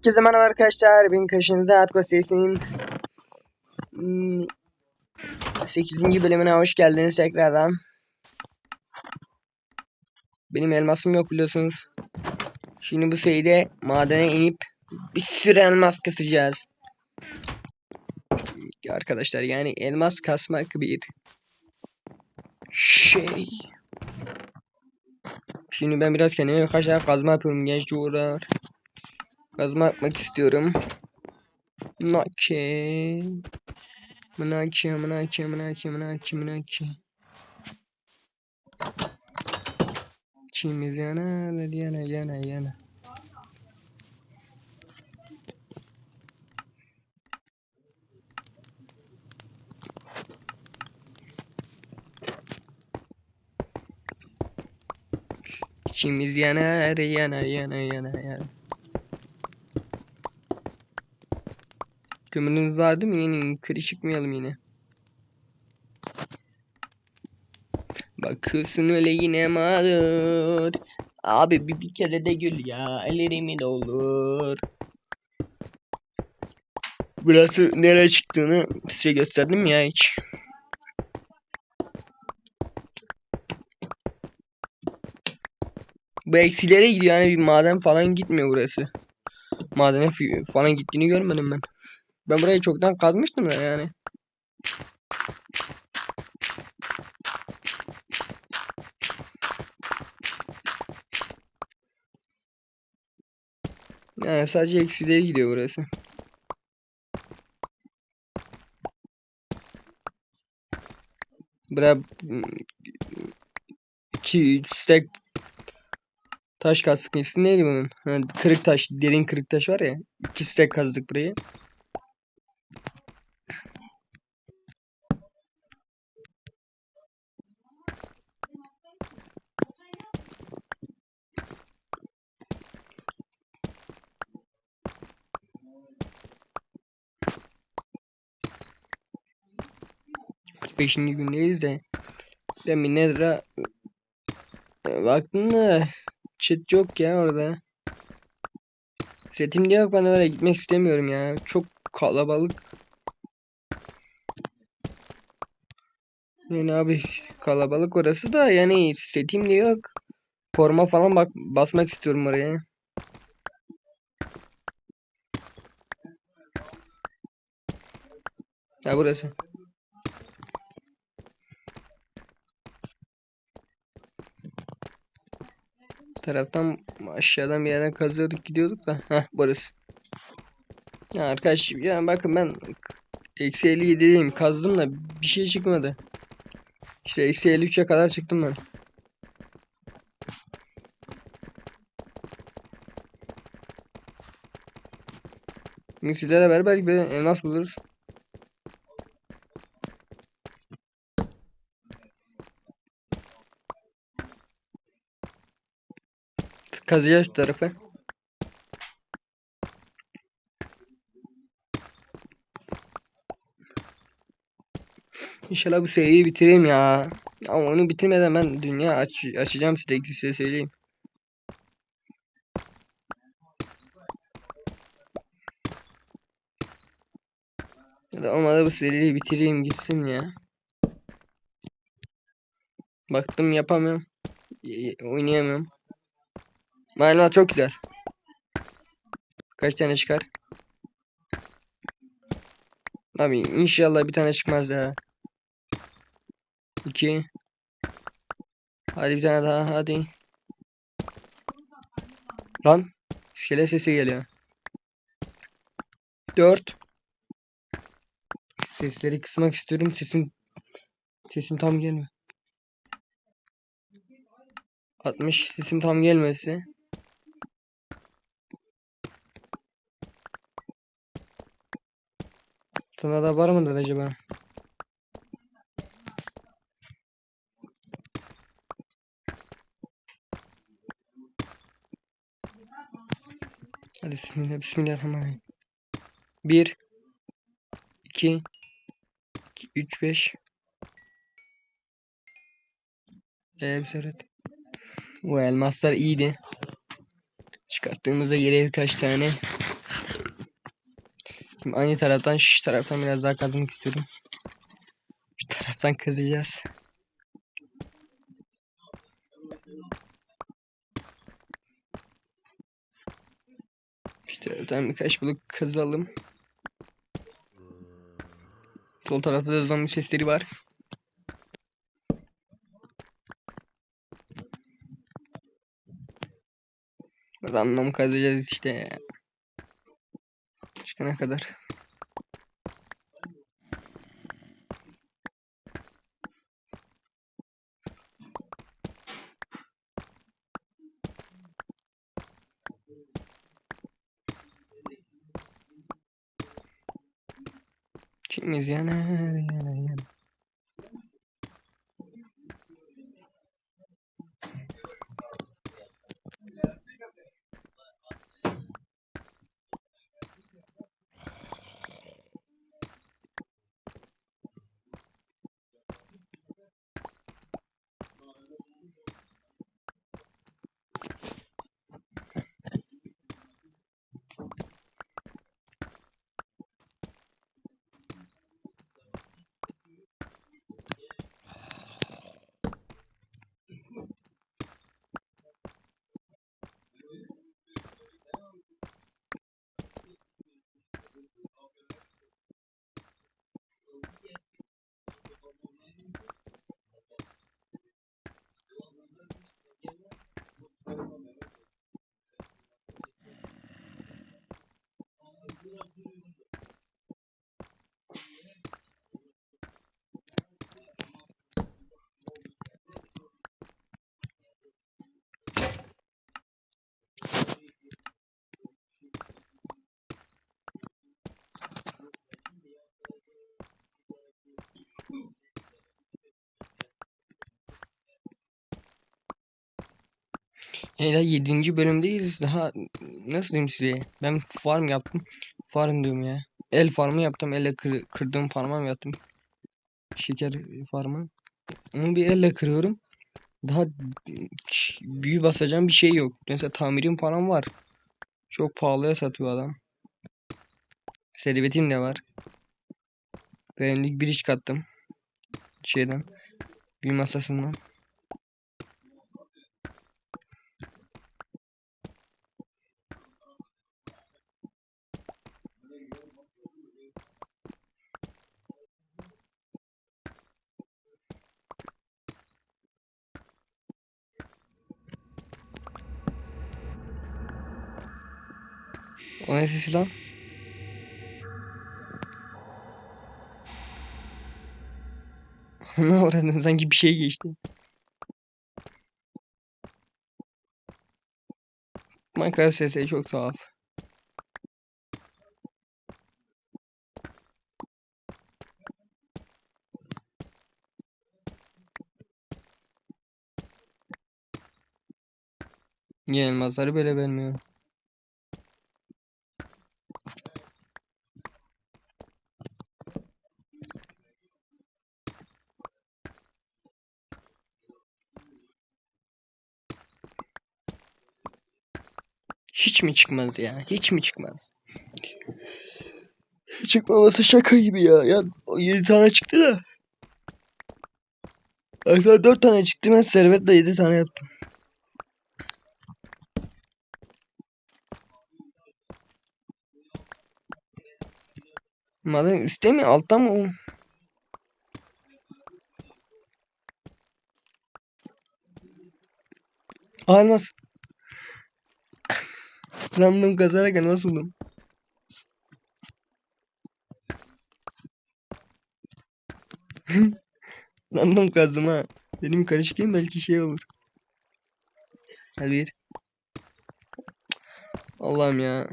Herkese merhaba arkadaşlar. Ben karşınızda Atko Sesi'nin hmm, 8. bölümüne hoş geldiniz tekrardan. Benim elmasım yok biliyorsunuz. Şimdi bu seride madene inip bir sürü elmas kasacağız. Arkadaşlar yani elmas kasmak bir şey. Şimdi ben biraz kendime birkaç tane kazma yapıyorum genç uğrar. Kazma yapmak istiyorum. Naki. Mınaki, mınaki, mınaki, mınaki, mınaki. Kimiz yana, yana, yana, yana. İçimiz yanar, yana, yana, yana, yana. Kömürümüz var değil mi? Yine yukarı çıkmayalım yine. Bakıyorsun öyle yine mağdur. Abi bir, bir kere de gül ya. Ellerimi doldur. Burası nereye çıktığını size gösterdim ya hiç. Bu eksilere gidiyor yani bir maden falan gitmiyor burası. Madene falan gittiğini görmedim ben. Ben burayı çoktan kazmıştım da yani. Yani sadece eksilere gidiyor burası. Bura iki stack taş kazdık. Neydi bunun? Ha, kırık taş, derin kırık taş var ya. İki stack kazdık burayı. Beşinci gündeyiz de Nether'a e, baktım da çit yok ya orada. Setim de yok ben öyle gitmek istemiyorum ya. Çok kalabalık. Yani abi kalabalık orası da yani setim de yok. Forma falan bak basmak istiyorum oraya. Ha burası. Taraftan aşağıdan bir yerden kazıyorduk gidiyorduk da. Heh burası. Ya arkadaş ya bakın ben eksi 57'deyim kazdım da bir şey çıkmadı. İşte eksi 53'e kadar çıktım ben. Sizlerle beraber bir elmas buluruz. Kazıyacağız şu tarafa. İnşallah bu seriyi bitireyim ya. Ama onu bitirmeden ben dünya aç açacağım sürekli size söyleyeyim. Ya da bu seriyi bitireyim gitsin ya. Baktım yapamıyorum. Oynayamıyorum. Malumat çok güzel. Kaç tane çıkar? Abi inşallah bir tane çıkmaz daha. İki. Hadi bir tane daha hadi. Lan. İskele sesi geliyor. Dört. Sesleri kısmak istiyorum. Sesim sesim tam gelmiyor. 60 sesim tam gelmesi. Sana da var mıdır acaba? Hadi bismillah, bismillahirrahmanirrahim. 1 2 3 5 Ee, bir seyret. Bu elmaslar iyiydi. Çıkarttığımızda geriye birkaç tane Şimdi aynı taraftan şu taraftan biraz daha kazmak istiyorum. Şu taraftan kazacağız. Şu taraftan birkaç blok kazalım. Sol tarafta da zombi sesleri var. Random kazacağız işte. Çıkana kadar. İçimiz yanar yanar daha 7. bölümdeyiz. Daha nasıl diyeyim size? Ben farm yaptım. Farm diyorum ya. El farmı yaptım. Elle kır, kırdığım farmı yaptım. Şeker farmı. Onu bir elle kırıyorum. Daha büyü basacağım bir şey yok. Mesela tamirim falan var. Çok pahalıya satıyor adam. Servetim de var. Verimlilik bir iş kattım. Şeyden. Büyü masasından. O ne sesi lan? ne oradan sanki bir şey geçti. Minecraft sesi çok tuhaf. Elmasları böyle vermiyor? Hiç mi çıkmaz ya? Hiç mi çıkmaz? Çıkmaması şaka gibi ya. Ya 7 tane çıktı da. Aslında 4 tane çıktı. Ben servetle 7 tane yaptım. Maden üstte mi altta mı o? Random kazarak buldum. Random kazdım ha. Benim karışıklayayım belki şey olur. Hadi bir. Allah'ım ya.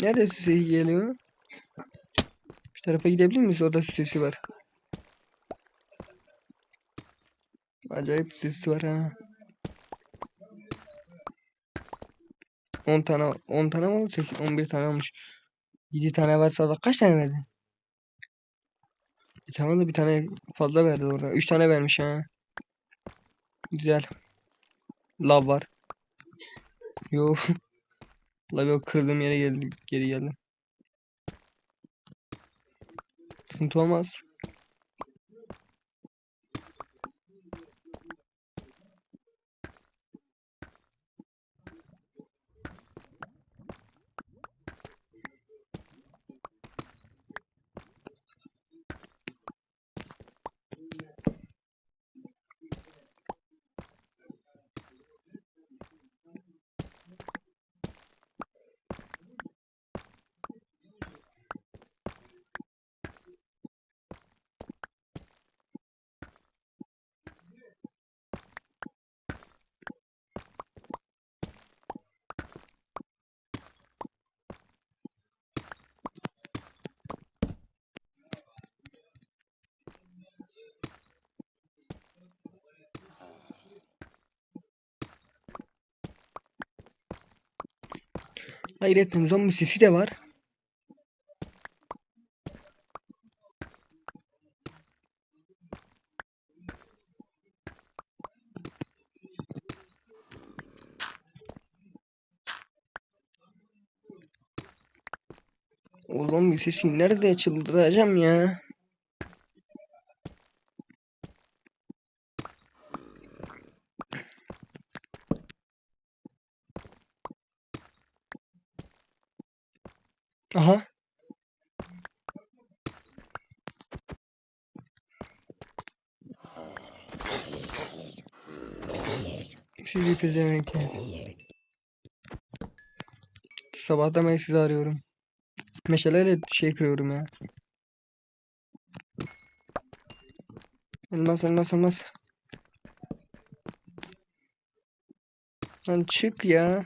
Nerede sesi geliyor? Şu tarafa gidebilir miyiz? Orada sesi var. Acayip sesi var ha. 10 tane 10 tane mi oldu? 8, 11 tane olmuş. 7 tane varsa da kaç tane verdi? Bir tane de bir tane fazla verdi orada. 3 tane vermiş ha. Güzel. Lav var. Yo. Lav yok kırdığım yere geldi, geri geldim. Sıkıntı olmaz. Hayretle zombi sesi de var. O zombi sesi nerede çıldıracağım ya. Aha. Sizi pezevenkler. Sabahtan ben sizi arıyorum. Meşaleyle şey kırıyorum ya. Elmas elmas elmas. Lan çık ya.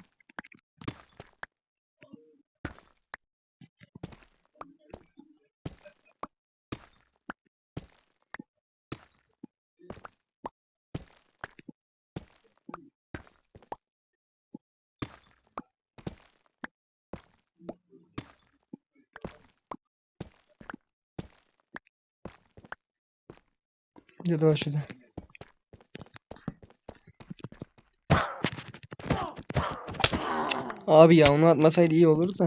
Ya da başladı. Abi ya onu atmasaydı iyi olurdu da.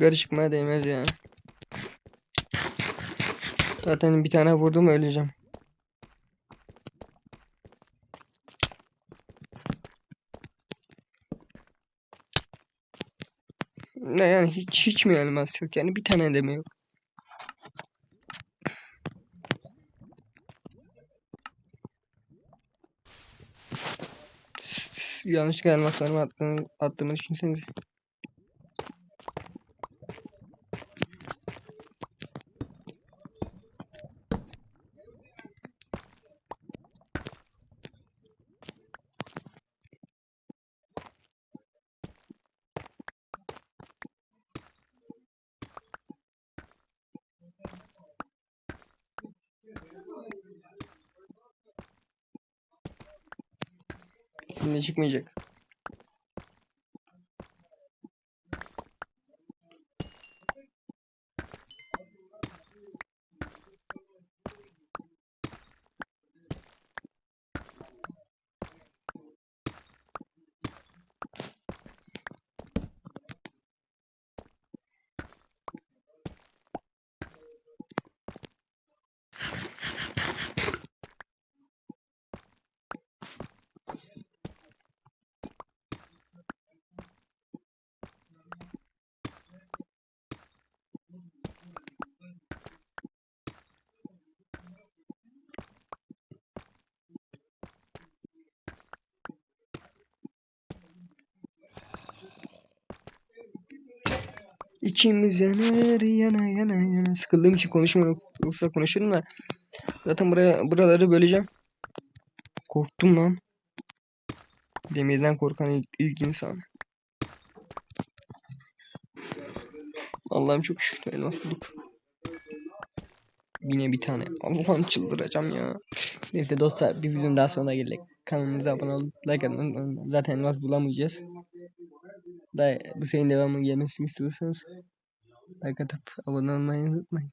Yukarı çıkmaya değmez ya. Zaten bir tane vurdum öleceğim. Ne yani hiç hiç mi elmas yok yani bir tane de mi yok? Yanlışlıkla elmaslarımı attığımı düşünsenize. Şimdi çıkmayacak. İçimiz yanar yana yana yana. Sıkıldığım için konuşmuyorum yoksa konuşurum da. Zaten buraya buraları böleceğim. Korktum lan. Demirden korkan ilk, ilk insan. Allah'ım çok şükür elmas bulduk. Yine bir tane. Allah'ım çıldıracağım ya. Neyse dostlar bir videonun daha sonuna geldik. Kanalımıza abone olup like unutmayın. Zaten elmas bulamayacağız. Da bu senin devamı gelmesini istiyorsanız like atıp abone olmayı unutmayın.